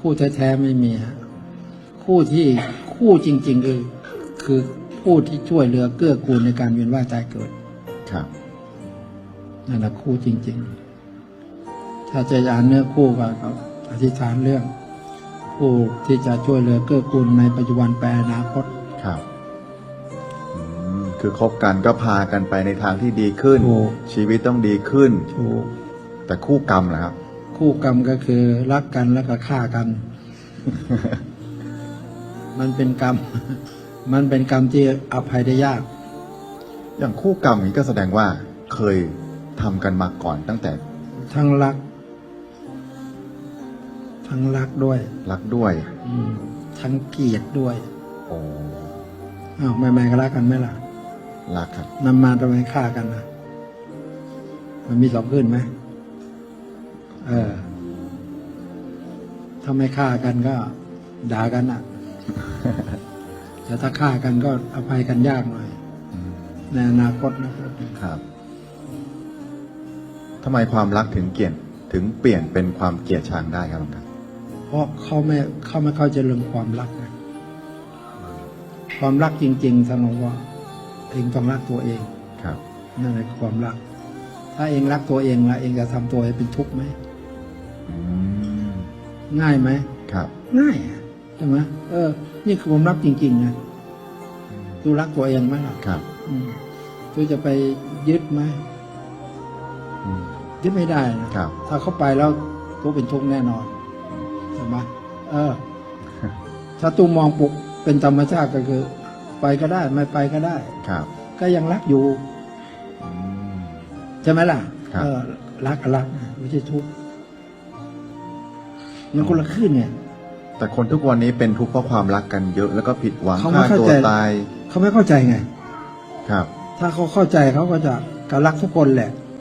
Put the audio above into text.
คู่แท้ๆไม่มีฮะคู่ที่คู่จริง ๆ คือคือผู้ที่ช่วยเหลือเกื้อกูลในการเวียนว่ายตายเกิด ครับนั่นแหละคู่จริง ๆ ถ้าจะอ่านเนื้อคู่ก็ก็อธิษฐานเรื่อง ผู้ที่จะช่วยเหลือเกื้อกูลในปัจจุบันแปลอนาคตครับอืมคือคบกันก็พากันไปในทางที่ดีขึ้นถูกชีวิตต้องดีขึ้นถูกแต่คู่กรรมนะครับ คู่กรรมก็คือรักกันแล้วก็ฆ่ากัน มันเป็นกรรม มันเป็นกรรมที่อภัยได้ยาก อย่างคู่กรรมนี้ก็แสดงว่าเคยทำกันมาก่อนตั้งแต่ทั้งรัก ทั้งรักด้วย รักด้วย อืมทั้งเกลียดด้วยโอ้อ้าวไม่ไม่ก็รักกันไหมล่ะรักครับนำมาทำไมฆ่ากันนะมันมีสองขึ้นไหม ถ้าไม่ฆ่ากันก็ด่ากันอะ แต่ถ้าฆ่ากันก็อภัยกันยากหน่อยอืมในอนาคตนะครับครับทำไมความรักถึงเปลี่ยนถึงเปลี่ยนเป็นความเกลียดชังได้ครับหลวงตาเพราะเขาไม่เขาไม่เข้าใจเรื่องความรักนะความรักจริงๆสนองว่าเองต้องรักตัวเองครับนั่นแหละคือความรัก ถ้าเองรักตัวเองแล้วเองจะทำตัวให้เป็นทุกข์ไหมอืม ง่ายไหมครับ ง่ายอะใช่ไหมเออ นี่คือความรักจริงๆนะตูรักตัวเองไหมล่ะครับอืมตูจะไปยึดไหมอืมยึดไม่ได้นะครับ ถ้าเขาไปแล้วตูเป็นทุกข์แน่นอนใช่ไหมเออ ถ้าตูมองปุกเป็นธรรมชาติก็คือ ไปก็ได้ ไม่ไปก็ได้ ครับ ก็ยังรักอยู่อืมใช่ไหมล่ะครับเออ รักกับรักนะไม่ใช่ทุกข์ มันคนละคลื่นเนี่ยแต่คนทุกวันนี้เป็นทุกข์เพราะความรักกันเยอะแล้วก็ผิดหวังเขาไม่ฆ่าเข้าตัวใจ ตายเขาไม่เข้าใจไง ครับ ถ้าเขาเข้าใจเขาก็จะก็รักทุกคนแหละ